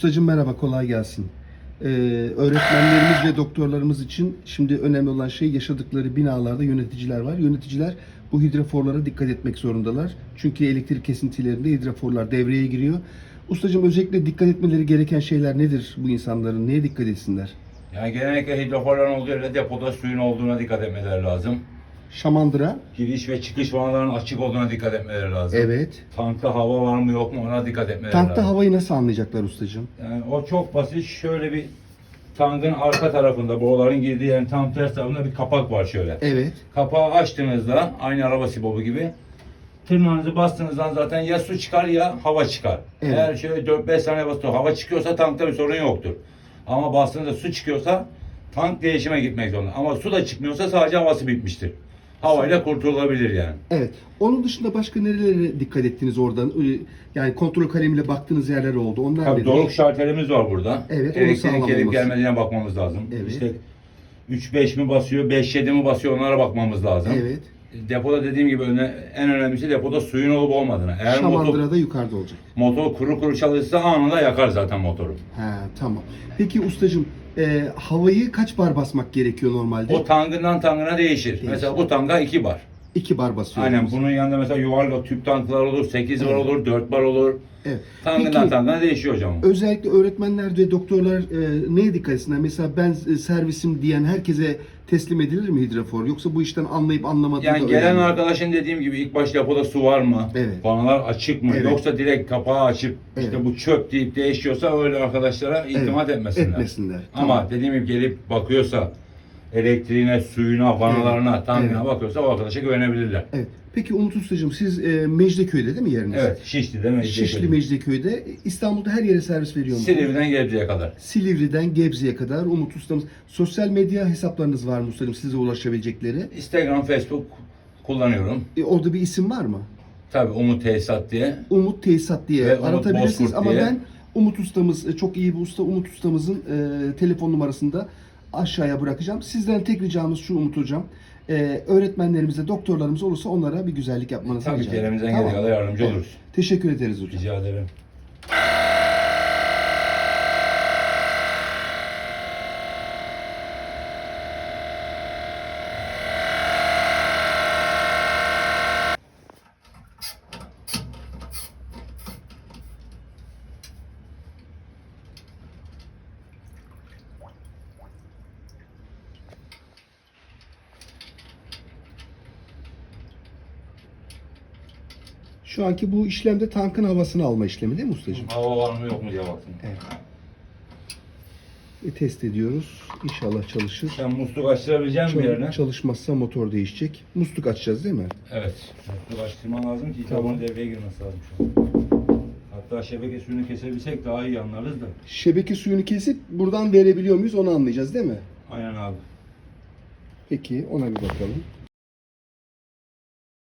Ustacığım merhaba, kolay gelsin. Ee, öğretmenlerimiz ve doktorlarımız için şimdi önemli olan şey yaşadıkları binalarda yöneticiler var. Yöneticiler bu hidroforlara dikkat etmek zorundalar. Çünkü elektrik kesintilerinde hidroforlar devreye giriyor. Ustacığım özellikle dikkat etmeleri gereken şeyler nedir bu insanların? Neye dikkat etsinler? Yani genellikle hidroforların olduğu yerde depoda suyun olduğuna dikkat etmeleri lazım. Şamandıra. Giriş ve çıkış vanalarının açık olduğuna dikkat etmeleri lazım. Evet. Tankta hava var mı yok mu ona dikkat etmeleri Tankta lazım. havayı nasıl anlayacaklar ustacığım? Yani o çok basit. Şöyle bir tankın arka tarafında boruların girdiği yerin tam ters tarafında bir kapak var şöyle. Evet. Kapağı açtığınızda aynı araba sibobu gibi tırnağınızı bastığınızdan zaten ya su çıkar ya hava çıkar. Evet. Eğer şöyle 4-5 saniye basıyor hava çıkıyorsa tankta bir sorun yoktur. Ama bastığınızda su çıkıyorsa tank değişime gitmek zorunda. Ama su da çıkmıyorsa sadece havası bitmiştir. Havayla kurtulabilir yani. Evet. Onun dışında başka nerelere dikkat ettiniz oradan? Ee, Yani kontrol kalemiyle baktığınız yerler oldu. Onlar Tabii nedir? doluk şartelimiz var burada. Evet, onu Elektrik sağlam gelip olması. gelmediğine bakmamız lazım. Evet. İşte 3-5 mi basıyor, 5-7 mi basıyor onlara bakmamız lazım. Evet. Depoda dediğim gibi öne- en önemlisi depoda suyun olup olmadığını. Eğer motor, Şamandıra da yukarıda olacak. motor kuru kuru çalışsa anında yakar zaten motoru. Ha tamam. Peki ustacığım e, havayı kaç bar basmak gerekiyor normalde? O tangından tangına değişir. Mesela bu tanga 2 bar. İki bar basıyoruz. Aynen bunun yanında mesela yuvarlak tüp tanklar olur, 8 bar olur, 4 bar olur. Evet. Tangından Peki, tangına değişiyor hocam. özellikle öğretmenler ve doktorlar e, neye dikkat etsinler? Mesela ben e, servisim diyen herkese teslim edilir mi hidrofor? Yoksa bu işten anlayıp anlamadığını Yani da gelen öğrenmek. arkadaşın dediğim gibi ilk baş depoda su var mı? Evet. Vanalar açık mı? Evet. Yoksa direkt kapağı açıp Evet. işte bu çöp deyip değişiyorsa öyle arkadaşlara itimat Evet, etmesinler. etmesinler. Ama Tamam. dediğim gibi gelip bakıyorsa elektriğine, suyuna, vanalarına, tankına Evet. bakıyorsa o arkadaşa güvenebilirler. Evet. Peki Umut Ustacığım siz e, Mecidiyeköy'de değil mi yeriniz? Evet, Şişli'de mi? Şişli Mecidiyeköy'de. İstanbul'da her yere servis veriyor musunuz? Silivri'den Gebze'ye kadar. Silivri'den Gebze'ye kadar Umut Ustamız. Sosyal medya hesaplarınız var mı Ustacığım size ulaşabilecekleri? Instagram, Facebook kullanıyorum. E, orada bir isim var mı? Tabii Umut Tesisat diye. Umut Tesisat diye Ve Umut aratabilirsiniz Bozkurt ama diye. ben Umut ustamız e, çok iyi bir usta Umut ustamızın e, telefon numarasını da aşağıya bırakacağım. Sizden tek ricamız şu Umut hocam. E, öğretmenlerimize, doktorlarımız olursa onlara bir güzellik yapmanızı Tabii rica ki ederim. elimizden geldiği kadar yardımcı oluruz. Teşekkür ederiz hocam. Rica ederim. Şu anki bu işlemde tankın havasını alma işlemi değil mi ustacığım? Hava var mı yok mu diye baktım. Evet. E, test ediyoruz. İnşallah çalışır. Sen musluk bir Çal- yerine? çalışmazsa motor değişecek. Musluk açacağız değil mi? Evet. Musluk açtırman lazım ki Tamam. tamam. devreye girmesi lazım şu an. Hatta şebeke suyunu kesebilsek daha iyi anlarız da. Şebeke suyunu kesip buradan verebiliyor muyuz onu anlayacağız değil mi? Aynen abi. Peki ona bir bakalım.